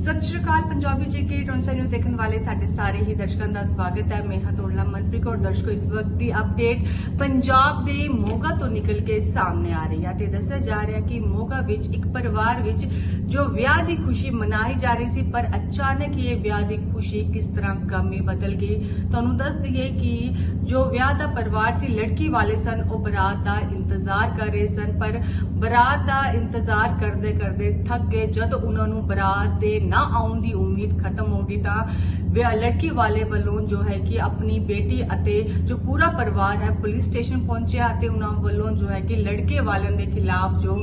ਸਤਿ ਸ਼੍ਰੀ ਅਕਾਲ, ਪੰਜਾਬੀ ਜੀ ਕੇ ਟੋਨਸਾ ਨੂੰ ਦੇਖਣ ਵਾਲੇ ਸਾਡੇ ਸਾਰੇ ਹੀ ਦਰਸ਼ਕਾਂ ਦਾ ਸਵਾਗਤ ਹੈ। ਮੈਂ ਹਾਂ ਤੋੜਲਾ ਮਨਪ੍ਰੀਤ ਕੌਰ, ਦਰਸ਼ਕੋ, ਇਸ ਵਕਤ ਦੀ ਅਪਡੇਟ ਪੰਜਾਬ ਦੇ ਮੋਗਾ ਤੋਂ ਨਿਕਲ ਕੇ ਸਾਹਮਣੇ ਆ ਰਹੀ ਹੈ ਤੇ ਦੱਸਿਆ ਜਾ ਰਿਹਾ ਕਿ ਮੋਗਾ ਵਿੱਚ ਇੱਕ ਪਰਿਵਾਰ ਵਿੱਚ ਜੋ ਵਿਆਹ ਦੀ ਖੁਸ਼ੀ ਮਨਾਈ ਜਾ ਰਹੀ ਸੀ, ਪਰ ਅਚਾਨਕ ਇਹ ਵਿਆਹ ਦੀ ਖੁਸ਼ੀ ਕਿਸ ਤਰ੍ਹਾਂ ਗਮੀ ਬਦਲ ਗਈ? ਤੁਹਾਨੂੰ ਦੱਸ ਦਈਏ ਕਿ ਜੋ ਵਿਆਹ ਦਾ ਪਰਿਵਾਰ ਸੀ, ਲੜਕੀ ਵਾਲੇ ਸਨ, ਉਹ ਬਰਾਤ ਦਾ ਇੰਤਜ਼ਾਰ ਕਰ ਰਹੇ ਸਨ, ਪਰ ਬਰਾਤ ਦਾ ਇੰਤਜ਼ਾਰ ਕਰਦੇ ਕਰਦੇ ਥੱਕ ਗਏ। ਜਦ ਉਹਨਾਂ ਨੂੰ ਬਰਾਤ ਦੇ ਨਾ ਆਉਣ ਦੀ ਉਮੀਦ ਖਤਮ ਹੋ ਗਈ ਤਾਂ ਵਿਆਹ ਲੜਕੀ ਵਾਲੇ ਵੱਲੋਂ ਜੋ ਹੈ ਕਿ ਆਪਣੀ ਬੇਟੀ ਅਤੇ ਜੋ ਪੂਰਾ ਪਰਿਵਾਰ ਹੈ ਪੁਲਿਸ ਸਟੇਸ਼ਨ ਪਹੁੰਚਿਆ ਅਤੇ ਉਹਨਾਂ ਵੱਲੋਂ ਜੋ ਹੈ ਕਿ ਲੜਕੇ ਵਾਲਿਆਂ ਦੇ ਖਿਲਾਫ ਜੋ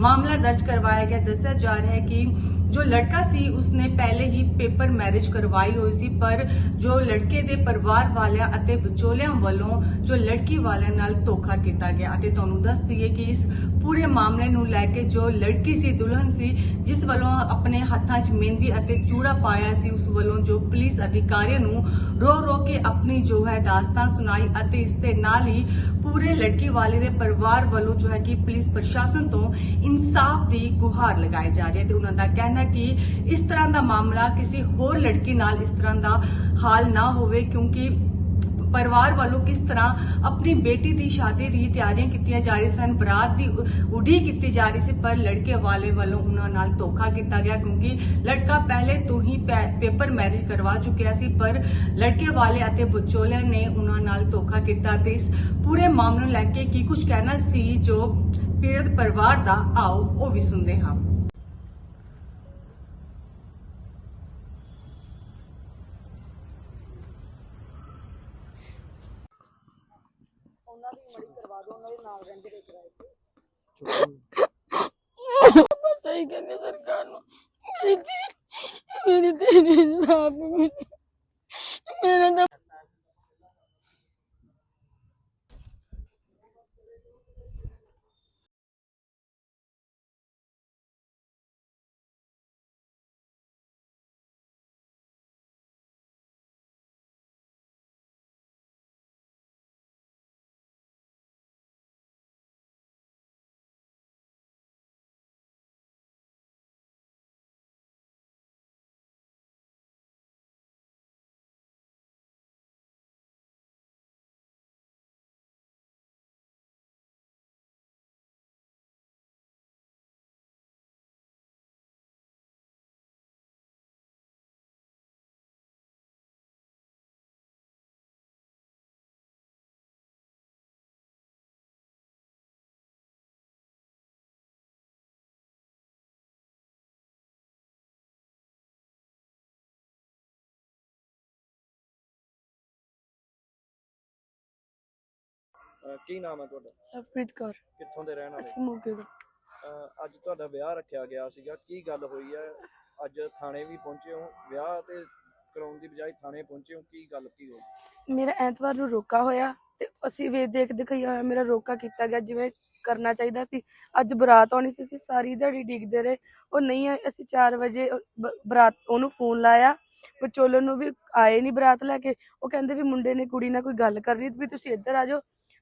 ਮਾਮਲਾ ਦਰਜ ਕਰਵਾਇਆ ਗਿਆ, ਦੱਸਿਆ ਜਾ ਰਿਹਾ ਹੈ ਕਿ ਜੋ ਲੜਕਾ ਸੀ, ਉਸਨੇ ਪਹਿਲੇ ਹੀ ਪੇਪਰ ਮੈਰਿਜ ਕਰਵਾਈ ਹੋਈ ਸੀ, ਪਰ ਜੋ ਲੜਕੇ ਦੇ ਪਰਿਵਾਰ ਵਾਲਿਆਂ ਅਤੇ ਵਿਚੋਲਿਆਂ ਵੱਲੋਂ ਜੋ ਲੜਕੀ ਵਾਲਿਆਂ ਨਾਲ ਧੋਖਾ ਕੀਤਾ ਗਿਆ ਅਤੇ ਤੁਹਾਨੂੰ ਦੱਸ ਦਈਏ ਕਿ ਇਸ ਪੂਰੇ ਮਾਮਲੇ ਨੂੰ ਲੈ ਕੇ ਜੋ ਲੜਕੀ ਸੀ, ਦੁਲਹਨ ਸੀ, ਜਿਸ ਵੱਲੋਂ ਆਪਣੇ ਹੱਥਾਂ 'ਚ ਮਹਿੰਦੀ ਅਤੇ ਚੂੜਾ ਪਾਇਆ ਸੀ, ਉਸ ਵੱਲੋਂ ਜੋ ਪੁਲਿਸ ਅਧਿਕਾਰੀਆਂ ਨੂੰ ਰੋ ਰੋ ਕੇ ਆਪਣੀ ਜੋ ਹੈ ਦਾਸਤਾਨ ਸੁਣਾਈ ਅਤੇ ਇਸ ਦੇ ਨਾਲ ਹੀ ਪੂਰੇ ਲੜਕੀ ਵਾਲੇ ਦੇ ਪਰਿਵਾਰ ਵੱਲੋਂ ਜੋ ਹੈ ਕਿ ਪੁਲਿਸ ਪ੍ਰਸ਼ਾਸਨ ਤੋਂ ਇਨਸਾਫ ਦੀ ਗੁਹਾਰ ਲਗਾਈ ਜਾ ਰਹੀ ਹੈ ਤੇ ਉਹਨਾਂ ਦਾ ਕਹਿਣਾ ਹੈ ਕਿ ਇਸ ਤਰ੍ਹਾਂ ਦਾ ਮਾਮਲਾ ਕਿਸੇ ਹੋਰ ਲੜਕੀ ਨਾਲ ਇਸ ਤਰ੍ਹਾਂ ਦਾ ਹਾਲ ਨਾ ਹੋਵੇ, ਕਿਉਂਕਿ ਪਰਿਵਾਰ ਵੱਲੋਂ ਕਿਸ ਤਰ੍ਹਾਂ ਆਪਣੀ ਬੇਟੀ ਦੀ ਸ਼ਾਦੀ ਦੀ ਤਿਆਰੀਆਂ ਕੀਤੀਆਂ ਜਾ ਰਹੀ ਸਨ, ਬਰਾਤ ਦੀ ਉਡੀ ਕੀਤੀ ਜਾ ਰਹੀ ਸੀ, ਪਰ ਲੜਕੇ ਵਾਲੇ ਵੱਲੋਂ ਉਹਨਾਂ ਨਾਲ ਧੋਖਾ ਕੀਤਾ ਗਿਆ, ਕਿਉਂਕਿ ਲੜਕਾ ਪਹਿਲੇ ਤੋਂ ਹੀ ਪੇਪਰ ਮੈਰਿਜ ਕਰਵਾ ਚੁੱਕਿਆ ਸੀ, ਪਰ ਲੜਕੇ ਵਾਲੇ ਅਤੇ ਬਚੋਲਿਆਂ ਨੇ ਉਹਨਾਂ ਨਾਲ ਧੋਖਾ ਕੀਤਾ ਤੇ ਇਸ ਪੂਰੇ ਮਾਮਲੇ ਨੂੰ ਲੈ ਕੇ ਕੀ ਕੁਝ ਕਹਿਣਾ ਸੀ, ਜੋ ਪੀੜਤ ਪਰਿਵਾਰ ਦਾ, ਆਓ ਉਹ ਵੀ ਸੁਣਦੇ ਹਾਂ। ਉਹਨਾਂ ਦੀ ਮੜੀ ਕਰਵਾ ਦਿਓ, ਉਹਨਾਂ ਦੇ ਨਾਲ ਰਹਿੰਦੇ ਰਹੇ ਕਿਰਾਏ ਤੇ ਸਹੀ ਕਹਿੰਦੇ ਸਰਕਾਰ ਨੂੰ। ਮੇਰੀ ਧੀ ਮੇਰੀ ਧੀ ਇਨਸਾਫ ਮਿਲੇ ਮੇਰਾ ਤਾਂ ਅਹ ਕੀ ਨਾਮ ਹੈ ਤੁਹਾਡਾ? ਲਵਪ੍ਰੀਤ ਕੌਰ। ਕਿੱਥੋਂ ਦੇ ਰਹਿਣ ਵਾਲੇ? ਅਸੀਂ ਮੋਗੇ ਤੋਂ। ਅਹ ਅੱਜ ਤੁਹਾਡਾ ਵਿਆਹ ਰੱਖਿਆ ਗਿਆ ਸੀਗਾ। ਕੀ ਗੱਲ ਹੋਈ ਹੈ? ਅੱਜ ਥਾਣੇ ਵੀ ਪਹੁੰਚੇ ਹੋ। ਵਿਆਹ ਤੇ ਕਰਾਉਣ ਦੀ ਬਜਾਏ ਥਾਣੇ ਪਹੁੰਚੇ ਹੋ। ਕੀ ਗੱਲ ਕੀ ਹੋਈ? ਮੇਰਾ ਐਤਵਾਰ ਨੂੰ ਰੋਕਾ ਹੋਇਆ ਤੇ ਅਸੀਂ ਵੇ ਦੇਖ ਦਿਖਾਈ ਹੋਇਆ ਮੇਰਾ ਰੋਕਾ ਕੀਤਾ ਗਿਆ ਜਿਵੇਂ ਕਰਨਾ ਚਾਹੀਦਾ ਸੀ। ਅੱਜ ਬਰਾਤ ਆਉਣੀ ਸੀ। ਅਸੀਂ ਸਾਰੀ ਦਿਹਾੜੀ ਡਿੱਗਦੇ ਰਹੇ। ਉਹ ਨਹੀਂ ਆਏ। ਅਸੀਂ 4 ਵਜੇ ਉਹ ਬ- ਬਰਾਤ ਉਹਨੂੰ ਫੋਨ ਲਾਇਆ। ਵਿਚੋਲਨ ਨੂੰ ਵੀ ਆਏ ਨਹੀਂ ਬਰਾਤ ਲੈ ਕੇ। ਉਹ ਕਹਿੰਦੇ ਵੀ ਮੁੰਡੇ ਨੇ ਕੁੜੀ ਨਾਲ ਕੋਈ ਗੱਲ ਕਰਨੀ ਵੀ ਤੁਸੀਂ ਇੱਧਰ ਆ ਜਾਓ।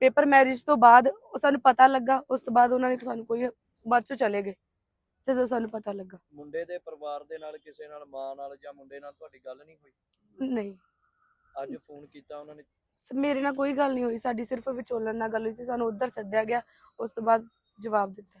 ਪੇਪਰ ਮੈਰਿਜ ਤੋਂ ਬਾਅਦ ਉਹ ਸਾਨੂੰ ਪਤਾ ਲੱਗਾ ਉਸ ਤੋਂ ਬਾਅਦ ਉਹਨਾਂ ਨੇ ਸਾਨੂੰ ਕੋਈ ਬਾਅਦ ਚੋਂ ਚਲੇ ਗਏ ਜਦੋਂ ਸਾਨੂੰ ਪਤਾ ਲੱਗਾ। ਮੁੰਡੇ ਦੇ ਪਰਿਵਾਰ ਦੇ ਨਾਲ ਕਿਸੇ ਨਾਲ ਮਾਂ ਨਾਲ ਜਾਂ ਮੁੰਡੇ ਨਾਲ ਤੁਹਾਡੀ ਗੱਲ ਨਹੀਂ ਹੋਈ? ਨਹੀਂ। ਅੱਜ ਫੋਨ ਕੀਤਾ ਉਹਨਾਂ ਨੇ? ਮੇਰੇ ਨਾਲ ਕੋਈ ਗੱਲ ਨਹੀਂ ਹੋਈ ਸਾਡੀ ਸਿਰਫ ਵਿਚੋਲਨ ਨਾਲ ਗੱਲ ਹੋਈ ਸੀ ਸਾਨੂੰ ਉੱਧਰ ਸੱਦਿਆ ਗਿਆ ਉਸ ਤੋਂ ਬਾਅਦ ਜਵਾਬ ਦਿੱਤਾ।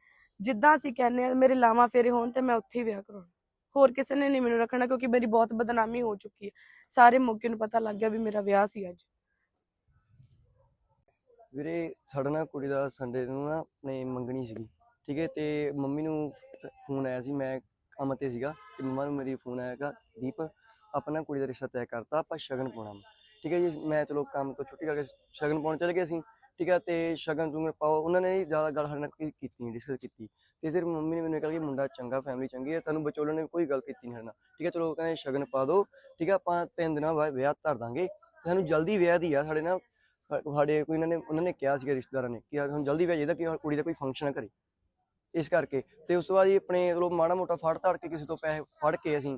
ਜਿੱਦਾਂ ਅਸੀਂ ਕਹਿੰਦੇ ਆ ਮੇਰੇ ਲਾਵਾਂ ਫੇਰੇ ਹੋਣ ਤੇ ਮੈਂ ਉੱਥੇ ਹੀ ਵਿਆਹ ਕਰਾਉਣਾ। ਹੋਰ ਕਿਸੇ ਨੇ ਨਹੀਂ ਮੈਨੂੰ ਰੱਖਣਾ ਕਿਉਂਕਿ ਮੇਰੀ ਬਹੁਤ ਬਦਨਾਮੀ ਹੋ ਚੁੱਕੀ ਹੈ। ਸਾਰੇ ਮੌਕੇ ਨੂੰ ਪਤਾ ਲੱਗ ਗਿਆ ਵੀ ਮੇਰਾ ਵਿਆਹ ਸੀ ਅੱਜ। ਵੀਰੇ, ਸਾਡਾ ਨਾ ਕੁੜੀ ਦਾ ਸੰਡੇ ਨੂੰ ਨਾ ਆਪਣੇ ਮੰਗਣੀ ਸੀਗੀ, ਠੀਕ ਹੈ, ਤੇ ਮੰਮੀ ਨੂੰ ਫੋਨ ਆਇਆ ਸੀ, ਮੈਂ ਕੰਮ ਤੇ ਸੀਗਾ, ਤੇ ਮੰਮਾ ਨੂੰ ਮੇਰੀ ਫੋਨ ਆਇਆਗਾ ਦੀਪ ਆਪਣਾ ਕੁੜੀ ਦਾ ਰਿਸ਼ਤਾ ਤੈਅ ਕਰਤਾ, ਆਪਾਂ ਸ਼ਗਨ ਪਾਉਣਾ ਠੀਕ ਹੈ ਜੀ, ਮੈਂ ਚਲੋ ਕੰਮ ਤੋਂ ਛੁੱਟੀ ਕਰਕੇ ਸ਼ਗਨ ਪਾਉਣ ਚਲੇ ਗਏ ਅਸੀਂ ਠੀਕ ਹੈ ਤੇ ਸ਼ਗਨ ਸੁਗਨ ਪਾਓ। ਉਹਨਾਂ ਨੇ ਜ਼ਿਆਦਾ ਗੱਲ ਸਾਡੇ ਨਾਲ ਕੋਈ ਕੀਤੀ ਨਹੀਂ ਡਿਸਕਸ ਕੀਤੀ। ਤੇ ਫਿਰ ਮੰਮੀ ਨੇ ਮੈਨੂੰ ਕਿਹਾ ਕਿ ਮੁੰਡਾ ਚੰਗਾ ਫੈਮਿਲੀ ਚੰਗੀ ਹੈ ਤੁਹਾਨੂੰ ਵਿਚੋਲਣ ਨੇ ਕੋਈ ਗੱਲ ਕੀਤੀ ਨਹੀਂ ਸਾਡੇ ਨਾਲ ਠੀਕ ਹੈ ਚਲੋ ਕਹਿੰਦੇ ਸ਼ਗਨ ਪਾ ਦਿਓ ਠੀਕ ਹੈ ਆਪਾਂ ਤਿੰਨ ਦਿਨਾਂ ਬਾਅਦ ਵਿਆਹ ਧਰ ਦਾਂਗੇ। ਸਾਨੂੰ ਜਲਦੀ ਵਿਆਹ ਦੀ ਆ, ਸਾਡੇ ਨਾਲ ਸਾ- ਸਾਡੇ ਕੋਈ ਇਹਨਾਂ ਨੇ, ਉਹਨਾਂ ਨੇ ਕਿਹਾ ਸੀਗਾ, ਰਿਸ਼ਤੇਦਾਰਾਂ ਨੇ ਕਿ ਯਾਰ ਸਾਨੂੰ ਜਲਦੀ ਵਿਆਹ ਚਾਹੀਦਾ ਕਿ ਕੁੜੀ ਦਾ ਕੋਈ ਫੰਕਸ਼ਨ ਆ ਘਰੇ ਇਸ ਕਰਕੇ। ਤੇ ਉਸ ਤੋਂ ਬਾਅਦ ਜੀ ਆਪਣੇ, ਚਲੋ ਮਾੜਾ ਮੋਟਾ ਫੜ ਧੜ ਕੇ ਕਿਸੇ ਤੋਂ ਪੈਸੇ ਫੜ ਕੇ ਅਸੀਂ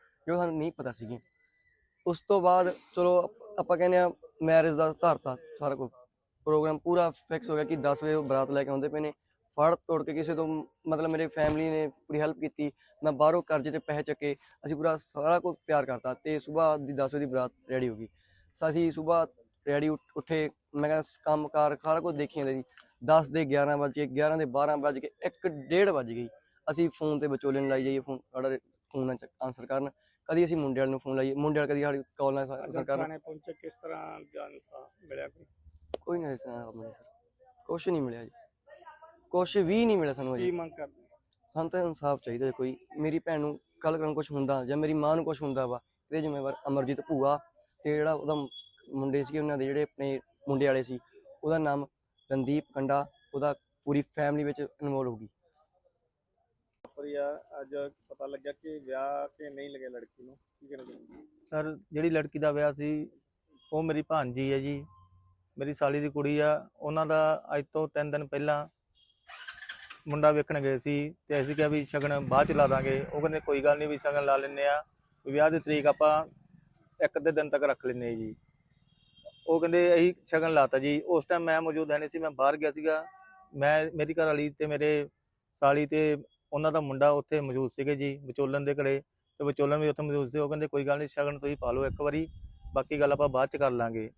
ਜੋ ਸਾਨੂੰ ਨਹੀਂ ਪਤਾ ਸੀਗੀ। ਉਸ ਤੋਂ ਬਾਅਦ ਚਲੋ ਆਪਾਂ ਕਹਿੰਦੇ ਆ ਮੈਰਿਜ ਦਾ ਧਾਰਤਾ ਸਾਰਾ ਕੁਝ ਪ੍ਰੋਗਰਾਮ ਪੂਰਾ ਫਿਕਸ ਹੋ ਗਿਆ ਕਿ 10 ਵਜੇ ਬਰਾਤ ਲੈ ਕੇ ਆਉਂਦੇ ਪਏ ਨੇ। ਫੜ ਤੋੜ ਕੇ ਕਿਸੇ ਤੋਂ ਮਤਲਬ ਮੇਰੇ ਫੈਮਿਲੀ ਨੇ ਪੂਰੀ ਹੈਲਪ ਕੀਤੀ। ਮੈਂ ਬਾਹਰੋਂ ਕਰਜ਼ੇ ਤੇ ਪੈਸੇ ਚੱਕੇ। ਅਸੀਂ ਪੂਰਾ ਸਾਰਾ ਕੁਝ ਪਿਆਰ ਕਰਤਾ ਤੇ ਸਵੇਰ ਦੀ 10 ਵਜੇ ਦੀ ਬਰਾਤ ਰੈਡੀ ਹੋ ਗਈ। ਅਸੀਂ ਸਵੇਰ ਰੈਡੀ ਉੱਠੇ। ਮੈਂ ਕਹਿੰਦਾ ਕੰਮ ਕਾਰ ਸਾਰਾ ਕੁਝ ਦੇਖੀ ਜਾਂਦੇ ਜੀ 10 ਦੇ 11 ਵਜੇ 11 ਦੇ 12 ਵਜ ਕੇ 1 ਡੇਢ ਵਜ ਗਈ। ਅਸੀਂ ਫੋਨ ਤੇ ਵਿਚੋਲੇ ਨੂੰ ਲਾਈ ਜਾਈਏ। ਫੋਨ ਸਾਡਾ ਫੋਨ ਨਾਲ ਆਨਸਰ ਕਰਨ। ਕਦੀ ਅਸੀਂ ਮੁੰਡੇ ਵਾਲੇ ਨੂੰ ਫੋਨ ਲਾਈਏ ਮੁੰਡੇ ਵਾਲੇ ਕਦੀ ਸਾਡੀ ਕਾਲ ਨਾਲ ਅੱਜ ਆਨਸਰ ਕਰਨ। ਥਾਣੇ ਪਹੁੰਚੇ ਕਿਸ ਤਰ੍ਹਾਂ ਜਾਨ ਸਾ ਮਿਲਿਆ ਕੋਈ? ਕੋਈ ਨਹੀਂ ਸਾਨੂੰ ਕੁਛ ਨਹੀਂ ਮਿਲਿਆ ਜੀ। ਕੁਛ ਵੀ ਨਹੀਂ ਮਿਲਿਆ ਸਾਨੂੰ ਕੀ ਅਜੇ ਮੰਗ ਕਰਦੇ ਸਾਨੂੰ ਤਾਂ ਇਨਸਾਫ ਚਾਹੀਦਾ ਹੈ ਕੋਈ ਮੇਰੀ ਭੈਣ ਨੂੰ ਕੱਲ ਕਰਨ ਕੁਝ ਹੁੰਦਾ ਜਾਂ ਮੇਰੀ ਮਾਂ ਨੂੰ ਕੁਝ ਹੁੰਦਾ ਵਾ ਇਹਦੇ ਜ਼ਿੰਮੇਵਾਰ ਅਮਰਜੀਤ ਭੂਆ ਤੇ ਜਿਹੜਾ ਉਹਦਾ ਮੁੰਡੇ ਸੀ ਉਹਨਾਂ ਦੇ ਜਿਹੜੇ ਆਪਣੇ ਮੁੰਡੇ ਵਾਲੇ ਸੀ ਉਹਦਾ ਨਾਮ ਰਣਦੀਪ ਕੰਡਾ ਉਹਦਾ ਪੂਰੀ ਫੈਮਿਲੀ ਵਿੱਚ ਇਨਵੋਲ ਹੋ ਗਈ। ਪ੍ਰਿਆ ਅੱਜ ਪਤਾ ਲੱਗਿਆ ਕਿ ਵਿਆਹ ਕੇ ਨਹੀਂ ਲੱਗਿਆ ਲੜਕੀ ਨੂੰ। ਕੀ ਕਹਿਣਾ ਸਰ, ਜਿਹੜੀ ਲੜਕੀ ਦਾ ਵਿਆਹ ਸੀ, ਉਹ ਮੇਰੀ ਭਾਂਜੀ ਹੈ ਜੀ। ਮੇਰੀ ਸਾਲੀ ਦੀ ਕੁੜੀ ਆ। ਉਹਨਾਂ ਦਾ ਅੱਜ ਤੋਂ 3 ਦਿਨ ਪਹਿਲਾਂ ਮੁੰਡਾ ਵੇਖਣ ਗਏ ਸੀ ਤੇ ਅਸੀਂ ਕਿਹਾ ਵੀ ਸ਼ਗਨ ਬਾਅਦ ਚ ਲਾ ਦਾਂਗੇ। ਉਹ ਕਹਿੰਦੇ, ਕੋਈ ਗੱਲ ਨਹੀਂ ਵੀ ਸ਼ਗਨ ਲਾ ਲੈਨੇ ਆ ਵਿਆਹ ਦੀ ਤਰੀਕ ਆਪਾਂ ਇੱਕ ਅੱਧੇ ਦਿਨ ਤੱਕ ਰੱਖ ਲੈਨੇ ਜੀ। ਉਹ ਕਹਿੰਦੇ ਅਸੀਂ ਸ਼ਗਨ ਲਾਤਾ ਜੀ। ਉਸ ਟਾਈਮ ਮੈਂ ਮੌਜੂਦ ਹੈ ਨਹੀਂ ਸੀ, ਮੈਂ ਬਾਹਰ ਗਿਆ ਸੀਗਾ। ਮੈਂ, ਮੇਰੀ ਘਰ ਵਾਲੀ ਤੇ ਮੇਰੇ ਸਾਲੀ ਤੇ ਉਹਨਾਂ ਦਾ ਮੁੰਡਾ ਉੱਥੇ ਮੌਜੂਦ ਸੀਗੇ ਜੀ ਵਿਚੋਲਨ ਦੇ ਘਰੇ ਤੇ ਵਿਚੋਲਨ ਵੀ ਉੱਥੇ ਮੌਜੂਦ ਸੀ, ਉਹ ਕਹਿੰਦੇ ਕੋਈ ਗੱਲ ਨਹੀਂ, ਸ਼ਗਨ ਤੁਸੀਂ ਪਾ ਲਓ ਇੱਕ ਵਾਰੀ, ਬਾਕੀ ਗੱਲ ਆਪਾਂ ਬਾਅਦ ਚ ਕਰ ਲਾਂਗੇ।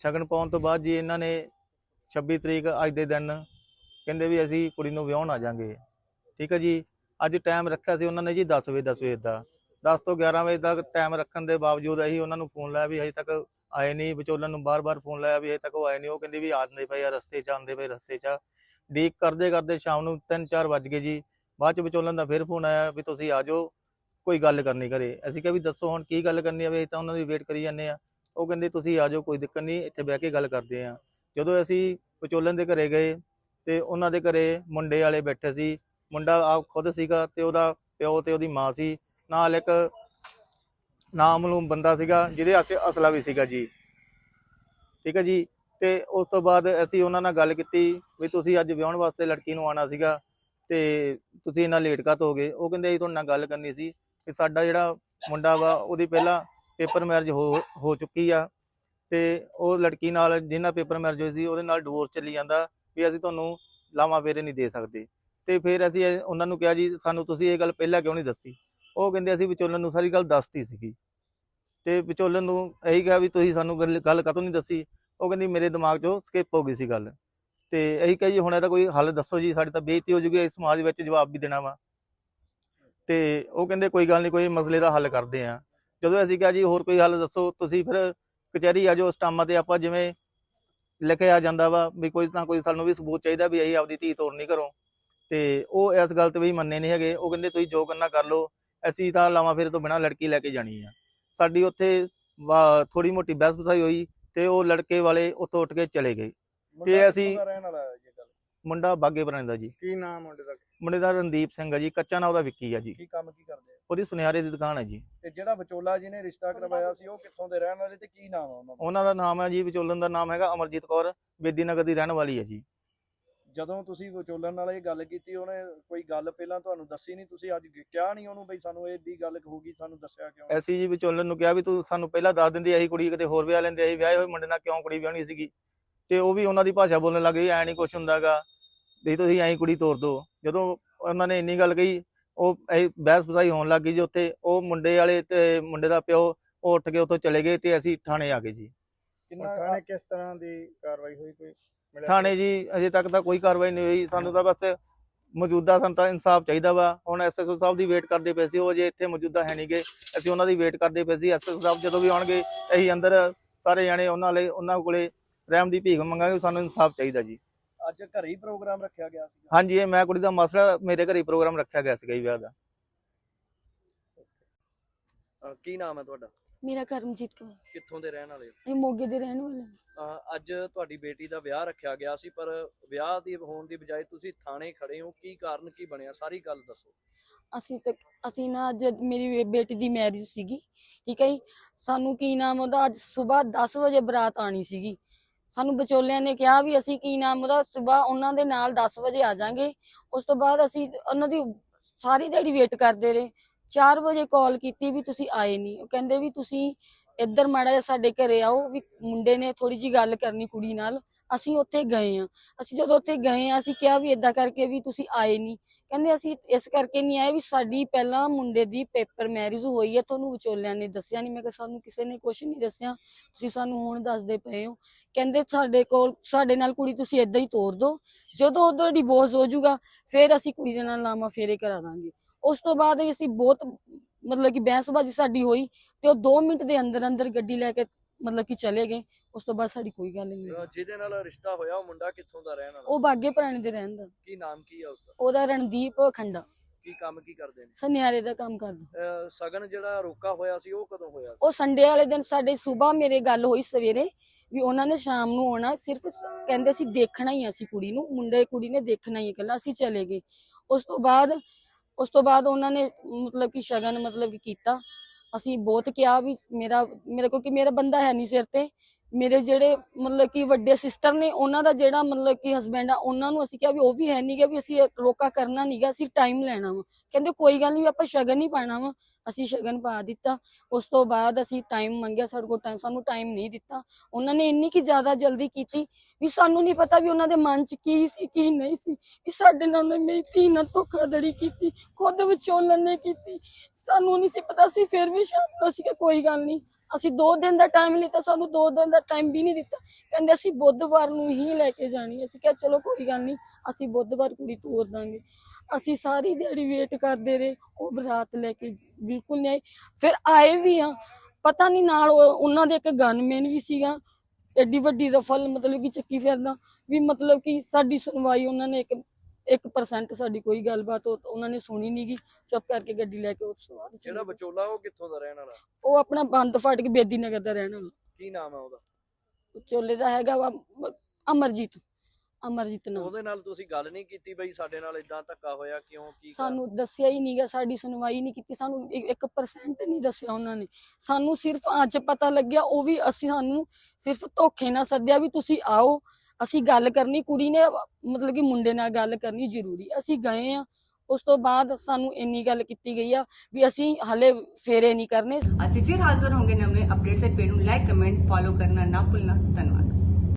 ਸ਼ਗਨ ਪਾਉਣ ਤੋਂ ਬਾਅਦ ਜੀ ਇਹਨਾਂ ਨੇ 26 ਤਰੀਕ ਅੱਜ ਦੇ ਦਿਨ ਕਹਿੰਦੇ ਵੀ ਅਸੀਂ ਕੁੜੀ ਨੂੰ ਵਿਆਹਣ ਆ ਜਾਾਂਗੇ ਠੀਕ ਹੈ ਜੀ, ਅੱਜ ਟਾਈਮ ਰੱਖਿਆ ਸੀ ਉਹਨਾਂ ਨੇ ਜੀ 10 ਵਜੇ 10 ਵਜੇ ਦਾ। 10 ਤੋਂ 11 ਵਜੇ ਤੱਕ ਟਾਈਮ ਰੱਖਣ ਦੇ ਬਾਵਜੂਦ ਅਸੀਂ ਉਹਨਾਂ ਨੂੰ ਫੋਨ ਲਾਇਆ ਵੀ ਅਜੇ ਤੱਕ ਆਏ ਨਹੀਂ, ਵਿਚੋਲਨ ਨੂੰ ਬਾਰ-ਬਾਰ ਫੋਨ ਲਾਇਆ ਵੀ ਅਜੇ ਤੱਕ ਉਹ ਆਏ ਨਹੀਂ, ਉਹ ਕਹਿੰਦੇ ਵੀ ਆਉਂਦੇ ਪਏ ਆ, ਰਸਤੇ 'ਚ ਆਉਂਦੇ ਪਏ, ਰਸਤੇ 'ਚ ਡੀਕ ਕਰਦੇ ਕਰਦੇ ਸ਼ਾਮ ਨੂੰ 3-4 ਵੱਜ ਗਏ ਜੀ ਬਾਅਦ ਚ ਵਿਚੋਲਨ ਦਾ ਫਿਰ ਫੋਨ ਆਇਆ ਵੀ ਤੁਸੀਂ ਆ ਜਾਓ, ਕੋਈ ਗੱਲ ਕਰਨੀ ਘਰੇ। ਅਸੀਂ ਕਿਹਾ ਵੀ ਦੱਸੋ ਹੁਣ ਕੀ ਗੱਲ ਕਰਨੀ ਆ, ਵੀ ਅਸੀਂ ਤਾਂ ਉਹਨਾਂ ਦੀ ਵੇਟ ਕਰੀ ਜਾਂਦੇ ਆ। ਉਹ ਕਹਿੰਦੇ, ਤੁਸੀਂ ਆ ਜਾਓ, ਕੋਈ ਦਿੱਕਤ ਨਹੀਂ, ਇੱਥੇ ਬਹਿ ਕੇ ਗੱਲ ਕਰਦੇ ਆ। ਜਦੋਂ ਅਸੀਂ ਵਿਚੋਲਨ ਦੇ ਘਰੇ ਗਏ ਤੇ ਉਹਨਾਂ ਦੇ ਘਰੇ ਮੁੰਡੇ ਵਾਲੇ ਬੈਠੇ ਸੀ। ਮੁੰਡਾ ਆਪ ਖੁਦ ਸੀਗਾ ਤੇ ਉਹਦਾ ਪਿਓ ਤੇ ਉਹਦੀ ਮਾਂ ਸੀ। ਨਾਲ ਇੱਕ ਨਾਮਲੂਮ ਬੰਦਾ ਸੀਗਾ, ਜਿਹਦੇ ਹੱਥ ਅਸਲਾ ਵੀ ਸੀਗਾ ਜੀ। ਠੀਕ ਹੈ ਜੀ? ਤੇ ਉਸ ਤੋਂ ਬਾਅਦ ਅਸੀਂ ਉਹਨਾਂ ਨਾਲ ਗੱਲ ਕੀਤੀ ਵੀ ਤੁਸੀਂ ਅੱਜ ਵਿਆਹਣ ਵਾਸਤੇ ਲੜਕੀ ਨੂੰ ਆਣਾ ਸੀਗਾ। ਤੇ ਤੁਸੀਂ ਇੰਨਾ ਲੇਟ ਕਾਤ ਹੋ ਗਏ? ਉਹ ਕਹਿੰਦੇ ਅਸੀਂ ਤੁਹਾਡੇ ਨਾਲ ਗੱਲ ਕਰਨੀ ਸੀ ਕਿ ਸਾਡਾ ਜਿਹੜਾ ਮੁੰਡਾ ਵਾ, ਉਹਦੀ ਪਹਿਲਾਂ ਪੇਪਰ ਮੈਰਿਜ ਹੋ ਹੋ ਚੁੱਕੀ ਆ ਤੇ ਉਹ ਲੜਕੀ ਨਾਲ ਜਿਹਨਾਂ ਪੇਪਰ ਮੈਰਿਜ ਹੋਈ ਸੀ, ਉਹਦੇ ਨਾਲ ਡਿਵੋਰਸ ਚੱਲੀ ਜਾਂਦਾ ਵੀ ਅਸੀਂ ਤੁਹਾਨੂੰ ਲਾਵਾਂ ਫੇਰੇ ਨਹੀਂ ਦੇ ਸਕਦੇ। ਤੇ ਫਿਰ ਅਸੀਂ ਉਹਨਾਂ ਨੂੰ ਕਿਹਾ ਜੀ, ਸਾਨੂੰ ਤੁਸੀਂ ਇਹ ਗੱਲ ਪਹਿਲਾਂ ਕਿਉਂ ਨਹੀਂ ਦੱਸੀ? ਉਹ ਕਹਿੰਦੇ ਅਸੀਂ ਵਿਚੋਲਨ ਨੂੰ ਸਾਰੀ ਗੱਲ ਦੱਸਤੀ ਸੀਗੀ। ਤੇ ਵਿਚੋਲਨ ਨੂੰ ਇਹੀ ਕਿਹਾ ਵੀ ਤੁਸੀਂ ਸਾਨੂੰ ਗੱਲ ਗੱਲ ਕਾਹਤੋਂ ਨਹੀਂ ਦੱਸੀ? ਉਹ ਕਹਿੰਦੀ ਮੇਰੇ ਦਿਮਾਗ 'ਚੋਂ ਸਕਿਪ ਹੋ ਗਈ ਸੀ ਗੱਲ। ਤੇ ਇਹੀ ਕਹੇ ਜੀ ਹੁਣ ਇਹਦਾ ਕੋਈ ਹੱਲ ਦੱਸੋ ਜੀ, ਸਾਡੀ ਤਾਂ ਬੇਇੱਜ਼ਤੀ ਹੋ ਜੂਗੀ, ਇਸ ਸਮਾਜ ਵਿੱਚ ਜਵਾਬ ਵੀ ਦੇਣਾ ਵਾ। ਤੇ ਉਹ ਕਹਿੰਦੇ, ਕੋਈ ਗੱਲ ਨਹੀਂ, ਕੋਈ ਮਸਲੇ ਦਾ ਹੱਲ ਕਰਦੇ ਆ। ਜਦੋਂ ਅਸੀਂ ਕਿਹਾ ਜੀ, ਹੋਰ ਕੋਈ ਹੱਲ ਦੱਸੋ, ਤੁਸੀਂ ਫਿਰ ਕਚਹਿਰੀ ਆ ਜਾਓ ਸਟਾਮਾਂ ਤੇ ਆਪਾਂ ਜਿਵੇਂ ਲਿਖਿਆ ਜਾਂਦਾ ਵਾ, ਵੀ ਕੋਈ ਤਾਂ ਕੋਈ ਸਾਨੂੰ ਵੀ ਸਬੂਤ ਚਾਹੀਦਾ ਵੀ ਅਸੀਂ ਆਪਦੀ ਧੀ ਤੋਰਨੀ ਕਰੋ ਤੇ ਉਹ ਇਸ ਗੱਲ ਤੇ ਵੀ ਮੰਨੇ ਨਹੀਂ ਹੈਗੇ। ਉਹ ਕਹਿੰਦੇ, ਤੁਸੀਂ ਜੋ ਕਰਨਾ ਕਰ ਲਓ, ਅਸੀਂ ਤਾਂ ਲਾਵਾਂ ਫੇਰੇ ਤੋਂ ਬਿਨਾਂ ਲੜਕੀ ਲੈ ਕੇ ਜਾਣੀ ਆ। ਸਾਡੀ ਉੱਥੇ ਥੋੜੀ ਮੋਟੀ ਬਹਿਸ ਬਸਾਈ ਹੋਈ ਤੇ ਉਹ ਲੜਕੇ ਵਾਲੇ ਉੱਥੋਂ ਉੱਠ ਕੇ ਚਲੇ ਗਏ। ਕਿੱਥੋਂ ਅਸੀਂ- ਦਾ ਰਹਿਣ ਵਾਲਾ ਹੈ ਇਹ ਗੱਲ? ਮੁੰਡਾ ਬਾਗੇ ਪੁਰਾਣੇ ਦਾ ਜੀ। ਕੀ ਨਾਮ ਮੁੰਡੇ ਦਾ? ਮੁੰਡੇ ਦਾ ਰਣਦੀਪ ਸਿੰਘ ਆ ਜੀ ਕੱਚਾ ਨਾਂ ਉਹਦਾ ਵਿੱਕੀ ਆ ਜੀ। ਕੀ ਕੰਮ ਕੀ ਕਰਦੇ ਆ? ਉਹਦੀ ਸੁਨਿਆਰੇ ਦੀ ਦੁਕਾਨ ਹੈ ਜੀ। ਤੇ ਜਿਹੜਾ ਵਿਚੋਲਾ ਜਿਹਨੇ ਰਿਸ਼ਤਾ ਕਰਵਾਇਆ ਸੀ ਉਹ ਕਿੱਥੋਂ ਦੇ ਰਹਿਣ ਵਾਲੇ ਤੇ ਕੀ ਨਾਮ ਆ ਉਹਨਾਂ ਦਾ? ਉਹਨਾਂ ਦਾ ਨਾਮ ਹੈ ਜੀ ਵਿਚੋਲਨ ਦਾ ਨਾਮ ਹੈਗਾ ਅਮਰਜੀਤ ਕੌਰ ਬੇਦੀ ਨਗਰ ਦੀ ਰਹਿਣ ਵਾਲੀ ਹੈ ਜੀ। ਜਦੋਂ ਤੁਸੀਂ ਵਿਚੋਲਣ ਨਾਲ ਇਹ ਗੱਲ ਕੀਤੀ ਉਹਨੇ ਕੋਈ ਗੱਲ ਪਹਿਲਾਂ ਤੁਹਾਨੂੰ ਦੱਸੀ ਨਹੀਂ? ਤੁਸੀਂ ਅੱਜ ਕਿਹਾ ਨਹੀਂ ਉਹਨੂੰ ਬਈ ਸਾਨੂੰ ਇਹ ਦੀ ਗੱਲ ਹੋਊਗੀ ਸਾਨੂੰ ਦੱਸਿਆ ਕਿਉਂ ਐਸੀ ਜੀ ਵਿਚੋਲਨ ਨੂੰ ਕਿਹਾ ਵੀ ਤੂੰ ਸਾਨੂੰ ਪਹਿਲਾਂ ਦੱਸ ਦਿੰਦੀ ਅਸੀਂ ਕੁੜੀ ਕਿਤੇ ਹੋਰ ਵਿਆਹ ਲੈਂਦੇ ਅਸੀਂ ਵਿਆਹੇ ਹੋਏ ਮੁੰਡੇ ਨਾਲ ਕਿਉਂ ਕੁੜੀ ਵਿਆਹਣੀ ਸੀਗੀ? ਤੇ ਉਹ ਵੀ ਉਹਨਾਂ ਦੀ ਭਾਸ਼ਾ ਬੋਲਣ ਲੱਗ ਗਈ ਐ ਨਹੀਂ ਕੁਛ ਹੁੰਦਾਗਾ। ਵੀ ਤੁਸੀਂ ਐਂ ਕੁੜੀ ਤੋਰ ਦਿਓ ਜਦੋਂ ਉਹਨਾਂ ਨੇ ਇੰਨੀ ਗੱਲ ਕਹੀ ਉਹ ਬਹਿਸ ਬਸਾਈ ਹੋਣ ਲੱਗ ਗਈ ਜੀ ਉੱਥੇ। ਉਹ ਮੁੰਡੇ ਵਾਲੇ ਤੇ ਮੁੰਡੇ ਦਾ ਪਿਓ ਉਹ ਉੱਠ ਕੇ ਉੱਥੋਂ ਚਲੇ ਗਏ ਤੇ ਅਸੀਂ ਥਾਣੇ ਆ ਗਏ ਜੀ। ਕਿੰਨਾ ਥਾਣੇ ਕਿਸ ਤਰ੍ਹਾਂ ਦੀ ਕਾਰਵਾਈ ਹੋਈ? ਕੋਈ ਥਾਣੇ ਜੀ ਅਜੇ ਤੱਕ ਤਾਂ ਕੋਈ ਕਾਰਵਾਈ ਨਹੀਂ ਹੋਈ। ਸਾਨੂੰ ਤਾਂ ਬਸ ਮੌਜੂਦਾ ਸਾਨੂੰ ਤਾਂ ਇਨਸਾਫ ਚਾਹੀਦਾ ਵਾ। ਹੁਣ ਐਸਐਸਓ ਸਾਹਿਬ ਦੀ ਵੇਟ ਕਰਦੇ ਪਏ ਸੀ ਉਹ ਅਜੇ ਇੱਥੇ ਮੌਜੂਦਾ ਹੈ ਨਹੀਂਗੇ। ਅਸੀਂ ਉਹਨਾਂ ਦੀ ਵੇਟ ਕਰਦੇ ਪਏ ਸੀ। ਐਸਐਸਓ ਸਾਹਿਬ ਜਦੋਂ ਵੀ ਆਉਣਗੇ ਅਸੀਂ ਅੰਦਰ ਸਾਰੇ ਜਾਣੇ ਉਹਨਾਂ ਲਈ ਉਹਨਾਂ ਕੋਲੇ ਰਹਿਮ ਦੀ ਭੀਖ ਮੰਗਾਂਗੇ ਸਾਨੂੰ ਇਨਸਾਫ ਚਾਹੀਦਾ ਜੀ। ਅੱਜ ਘਰੇ ਹੀ ਪ੍ਰੋਗਰਾਮ ਰੱਖਿਆ ਗਿਆ ਸੀ ਹਾਂਜੀ ਇਹ ਮੈਂ ਕੁੜੀ ਦਾ ਮਸਲਾ ਮੇਰੇ ਘਰੇ ਪ੍ਰੋਗਰਾਮ ਰੱਖਿਆ ਗਿਆ ਸੀਗਾ ਜੀ ਵਿਆਹ ਦਾ। ਕੀ ਨਾਮ ਹੈ ਤੁਹਾਡਾ? ਮੇਰਾ ਕਰਮਜੀਤ ਕੌਰ। ਕਿੱਥੋਂ ਦੇ ਰਹਿਣ ਵਾਲੇ ਹੋ? ਇਹ ਮੋਗੇ ਦੇ ਰਹਿਣ ਵਾਲੇ ਹਾਂ। ਅਹ ਅੱਜ ਤੁਹਾਡੀ ਬੇਟੀ ਦਾ ਵਿਆਹ ਰੱਖਿਆ ਗਿਆ ਸੀ ਪਰ ਵਿਆਹ ਦੀ ਹੋਣ ਦੀ ਬਜਾਏ ਤੁਸੀਂ ਥਾਣੇ ਖੜੇ ਹੋ ਕੀ ਕਾਰਨ ਕੀ ਬਣਿਆ? ਸਾਰੀ ਗੱਲ ਦੱਸੋ। ਅਸੀਂ ਤੇ ਅਸੀਂ ਨਾ ਅੱਜ ਮੇਰੀ ਬੇ- ਬੇਟੀ ਦੀ ਮੈਰਿਜ ਸੀਗੀ ਠੀਕ ਹੈ ਜੀ? ਸਾਨੂੰ ਕੀ ਨਾਮ ਉਹਦਾ? ਅੱਜ ਸਵੇਰ 10 ਵਜੇ ਬਰਾਤ ਆਣੀ ਸੀਗੀ। ਸਾਨੂੰ ਵਿਚੋਲਿਆਂ ਨੇ ਕਿਹਾ ਵੀ ਅਸੀਂ ਕੀ ਨਾਮ ਉਹਦਾ ਸਵੇਰ ਉਹਨਾਂ ਦੇ ਨਾਲ 10 ਵਜੇ ਆ ਜਾਾਂਗੇ। ਉਸ ਤੋਂ ਬਾਅਦ ਅਸੀਂ ਉਹਨਾਂ ਦੀ ਸਾਰੀ ਦਿਹਾੜੀ ਵੇਟ ਕਰਦੇ ਰਹੇ। 4 ਵਜੇ ਕਾਲ ਕੀਤੀ ਵੀ ਤੁਸੀਂ ਆਏ ਨਹੀਂ ਉਹ ਕਹਿੰਦੇ ਵੀ ਤੁਸੀਂ ਇੱਧਰ ਮਾੜਾ ਜਿਹਾ ਸਾਡੇ ਘਰੇ ਆਓ, ਵੀ ਮੁੰਡੇ ਨੇ ਥੋੜੀ ਜੀ ਗੱਲ ਕਰਨੀ ਕੁੜੀ ਨਾਲ। ਅਸੀਂ ਉੱਥੇ ਗਏ ਆ ਅਸੀਂ ਜਦੋਂ ਉੱਥੇ ਗਏ ਆ ਅਸੀਂ ਕਿਹਾ ਵੀ ਇਦਾਂ ਕਰਕੇ ਵੀ ਤੁਸੀਂ ਆਏ ਨਹੀਂ। ਕਹਿੰਦੇ ਅਸੀਂ ਇਸ ਕਰਕੇ ਨਹੀਂ ਆਏ ਵੀ ਸਾਡੀ ਪਹਿਲਾਂ ਮੁੰਡੇ ਦੀ ਪੇਪਰ ਮੈਰਿਜ ਹੋਈ ਹੈ, ਤੁਹਾਨੂੰ ਵਿਚੋਲਿਆਂ ਨੇ ਦੱਸਿਆ ਨਹੀਂ। ਮੈਂ ਕਿਹਾ, ਸਾਨੂੰ ਕਿਸੇ ਨੇ ਕੁਝ ਨਹੀਂ ਦੱਸਿਆ। ਤੁਸੀਂ ਸਾਨੂੰ ਹੁਣ ਦੱਸਦੇ ਪਏ ਹੋ। ਕਹਿੰਦੇ ਸਾਡੇ ਕੋਲ, ਸਾਡੇ ਨਾਲ ਕੁੜੀ ਤੁਸੀਂ ਇਦਾਂ ਹੀ ਤੋਰ ਦਿਓ ਜਦੋਂ ਉਦੋਂ ਡਿਵੋਰਸ ਹੋ ਜਾਊਗਾ, ਫਿਰ ਅਸੀਂ ਕੁੜੀ ਦੇ ਨਾਲ ਲਾਮਾ ਫੇਰੇ ਕਰਾ ਦਾਂਗੇ। ਉਸ ਤੋਂ ਬਾਅਦ ਅਸੀਂ ਬਹੁਤ ਮਤਲਬ ਕਿ ਬਹਿਸਬਾਜ਼ੀ ਸਾਡੀ ਹੋਈ ਤੇ ਉਹ 2 ਮਿੰਟ ਦੇ ਅੰਦਰ ਅੰਦਰ ਗੱਡੀ ਲੈ ਕੇ ਮਤਲਬ ਕਿ ਚਲੇ ਗਏ ਉਸ ਤੋਂ ਬਾਅਦ ਸਾਡੀ ਕੋਈ ਗੱਲ ਨਹੀਂ ਹੋਈ। ਜਿਹਦੇ ਨਾਲ ਰਿਸ਼ਤਾ ਹੋਇਆ ਉਹ ਮੁੰਡਾ ਕਿੱਥੋਂ ਦਾ ਰਹਿਣ ਵਾਲਾ? ਉਹ ਬਾਗੇ ਪੁਰਾਣੇ ਦੇ ਰਹਿੰਦਾ ਕੀ ਨਾਮ ਕੀ ਹੈ ਉਸਦਾ ਉਹਦਾ ਰਣਦੀਪ ਖੰਡਾ। ਕੀ ਕੰਮ ਕੀ ਕਰਦੇ ਨੇ? ਸੁਨਿਆਰੇ ਦਾ ਕੰਮ ਕਰਦਾ। ਅਹ ਸਗਨ ਜਿਹੜਾ ਰੋਕਾ ਹੋਇਆ ਸੀ ਉਹ ਕਦੋਂ ਹੋਇਆ ਸੀ? ਉਹ ਸੰਡੇ ਵਾਲੇ ਦਿਨ ਸਾਡੇ ਸਵੇਰ ਮੇਰੇ ਗੱਲ ਹੋਈ ਸਵੇਰੇ ਵੀ ਉਹਨਾਂ ਨੇ ਸ਼ਾਮ ਨੂੰ ਆਉਣਾ ਸਿਰਫ ਸ- ਕਹਿੰਦੇ ਸੀ ਦੇਖਣਾ ਹੀ ਆ ਅਸੀਂ ਕੁੜੀ ਨੂੰ ਮੁੰਡੇ ਕੁੜੀ ਨੇ ਦੇਖਣਾ ਹੈ ਇਕੱਲਾ ਅਸੀਂ ਚਲੇ ਗਏ। ਉਸ ਤੋਂ ਬਾਅਦ ਉਸ ਤੋਂ ਬਾਅਦ ਉਹਨਾਂ ਨੇ ਮਤਲਬ ਕਿ ਸ਼ਗਨ ਮਤਲਬ ਕਿ ਕੀਤਾ। ਅਸੀਂ ਬਹੁਤ ਕਿਹਾ ਵੀ ਮੇਰਾ, ਮੇਰੇ ਕੋਲ ਕਿ ਮੇਰਾ ਬੰਦਾ ਹੈ ਨਹੀਂ ਸਿਰ ਤੇ। ਮੇਰੇ ਜਿਹੜੇ ਮਤਲਬ ਕਿ ਵੱਡੇ ਸਿਸਟਰ ਨੇ, ਉਹਨਾਂ ਦਾ ਜਿਹੜਾ ਮਤਲਬ ਕਿ ਹਸਬੈਂਡ ਆ, ਉਹਨਾਂ ਨੂੰ ਅਸੀਂ ਕਿਹਾ ਵੀ ਉਹ ਵੀ ਹੈ ਨਹੀਂਗਾ ਵੀ ਅਸੀਂ ਰੋਕਾ ਕਰਨਾ ਨਹੀਂਗਾ ਅਸੀਂ ਟਾਈਮ ਲੈਣਾ ਵਾ। ਕਹਿੰਦੇ ਕੋਈ ਗੱਲ ਨਹੀਂ ਆਪਾਂ ਸ਼ਗਨ ਹੀ ਪਾਣਾ ਵਾ। ਅਸੀਂ ਸ਼ਗਨ ਪਾ ਦਿੱਤਾ। ਉਸ ਤੋਂ ਬਾਅਦ ਅਸੀਂ ਟਾਈਮ ਮੰਗਿਆ ਸਾਡੇ ਕੋਲ ਟਾਈਮ ਸਾਨੂੰ ਟਾਈਮ ਨਹੀਂ ਦਿੱਤਾ। ਉਹਨਾਂ ਨੇ ਇੰਨੀ ਕੀ ਜ਼ਿਆਦਾ ਜਲਦੀ ਕੀਤੀ ਵੀ ਸਾਨੂੰ ਨਹੀਂ ਪਤਾ ਵੀ ਉਹਨਾਂ ਦੇ ਮਨ 'ਚ ਕੀ ਸੀ, ਕੀ ਨਹੀਂ ਸੀ। ਵੀ ਸਾਡੇ ਨਾਲ ਉਹਨੇ ਮੇਰੀ ਧੀ ਨਾਲ ਧੋਖਾਧੜੀ ਕੀਤੀ, ਖੁਦ ਵਿਚੋਲਨ ਨੇ ਕੀਤੀ। ਸਾਨੂੰ ਨਹੀਂ ਸੀ ਪਤਾ ਸੀ, ਫਿਰ ਵੀ ਸ਼ਾਮ ਨੂੰ ਅਸੀਂ ਕਿ ਕੋਈ ਗੱਲ ਨਹੀਂ। ਅਸੀਂ 2 ਦਿਨ ਦਾ ਟਾਈਮ ਲਿੱਤਾ, ਸਾਨੂੰ 2 ਦਿਨ ਦਾ ਟਾਈਮ ਵੀ ਨਹੀਂ ਦਿੱਤਾ। ਕਹਿੰਦੇ ਅਸੀਂ ਬੁੱਧਵਾਰ ਨੂੰ ਹੀ ਲੈ ਕੇ ਜਾਣੀ ਅਸੀਂ ਕਿਹਾ ਚਲੋ ਕੋਈ ਗੱਲ ਨਹੀਂ, ਅਸੀਂ ਬੁੱਧਵਾਰ ਕੁੜੀ ਤੋਰ ਦਾਂਗੇ। ਅਸੀਂ ਸਾਰੀ ਦਿਹਾੜੀ ਵੇਟ ਕਰਦੇ ਰਹੇ ਉਹ ਬਰਾਤ ਲੈ ਕੇ ਬਿਲਕੁਲ ਨਹੀਂ ਆਏ ਫਿਰ ਆਏ ਵੀ ਆ ਪਤਾ ਨਹੀਂ ਨਾਲ ਉਹ- ਉਹਨਾਂ ਦੇ ਇੱਕ ਗਨਮੈਨ ਵੀ ਸੀਗਾ। ਐਡੀ ਵੱਡੀ ਰਫਲ ਮਤਲਬ ਕਿ ਚੱਕੀ ਫਿਰਦਾ। ਵੀ ਮਤਲਬ ਕਿ ਸਾਡੀ ਸੁਣਵਾਈ ਉਹਨਾਂ ਨੇ ਇੱਕ 1% ਸਾਡੀ ਕੋਈ ਗੱਲਬਾਤ ਉਹ- ਉਹਨਾਂ ਨੇ ਸੁਣੀ ਨਹੀਂਗੀ ਚੁੱਪ ਕਰਕੇ ਗੱਡੀ ਲੈ ਕੇ ਉਸ ਤੋਂ ਬਾਅਦ ਚਲੇ ਜਿਹੜਾ ਗਏ। ਵਿਚੋਲਾ ਉਹ ਕਿੱਥੋਂ ਦਾ ਰਹਿਣ ਵਾਲਾ? ਉਹ ਆਪਣਾ ਬੰਦ ਫਾਟਕ ਬੇਦੀ ਨਗਰ ਦਾ ਰਹਿਣ ਵਾਲਾ। ਕੀ ਨਾਮ ਹੈ ਉਹਦਾ? ਚੋਲੇ ਦਾ ਹੈਗਾ ਵਾ ਅਮਰਜੀਤ। ਅਮਰਜੀਤ ਨਾਲ। ਉਹਦੇ ਨਾਲ ਤੁਸੀਂ ਗੱਲ ਨਹੀਂ ਕੀਤੀ ਬਈ ਸਾਡੇ ਨਾਲ ਇਦਾਂ ਧੱਕਾ ਹੋਇਆ ਕਿਉਂ ਕੀ ਸਾਨੂੰ ਦੱਸਿਆ ਹੀ ਨਹੀਂਗਾ ਸਾਡੀ ਸੁਣਵਾਈ ਨਹੀਂ ਕੀਤੀ ਸਾਨੂੰ 1% ਨਹੀਂ ਦੱਸਿਆ ਉਹਨਾਂ ਨੇ। ਸਾਨੂੰ ਸਿਰਫ ਅੱਜ ਪਤਾ ਲੱਗਿਆ ਉਹ ਵੀ ਅਸੀਂ ਸਾਨੂੰ ਸਿਰਫ ਧੋਖੇ ਨਾਲ ਸੱਦਿਆ ਵੀ ਤੁਸੀਂ ਆਓ ਅਸੀਂ ਗੱਲ ਕਰਨੀ ਕੁੜੀ ਨੇ ਮਤਲਬ ਕਿ ਮੁੰਡੇ ਨਾਲ ਗੱਲ ਕਰਨੀ ਜ਼ਰੂਰੀ ਅਸੀਂ ਗਏ ਆ ਉਸ ਤੋਂ ਬਾਅਦ ਸਾਨੂੰ ਇੰਨੀ ਗੱਲ ਕੀਤੀ ਗਈ ਆ ਵੀ ਅਸੀਂ ਹਲੇ ਫੇਰੇ ਨਹੀਂ ਕਰਨੇ। ਅਸੀਂ ਫਿਰ ਹਾਜ਼ਰ ਹੋਵਾਂਗੇ ਨਵੇਂ ਅਪਡੇਟ ਸੇ ਪੇਜ ਲਾਈਕ ਕਮੈਂਟ ਫੋਲੋ ਕਰਨਾ ਨਾ ਭੁੱਲਣਾ। ਧੰਨਵਾਦ।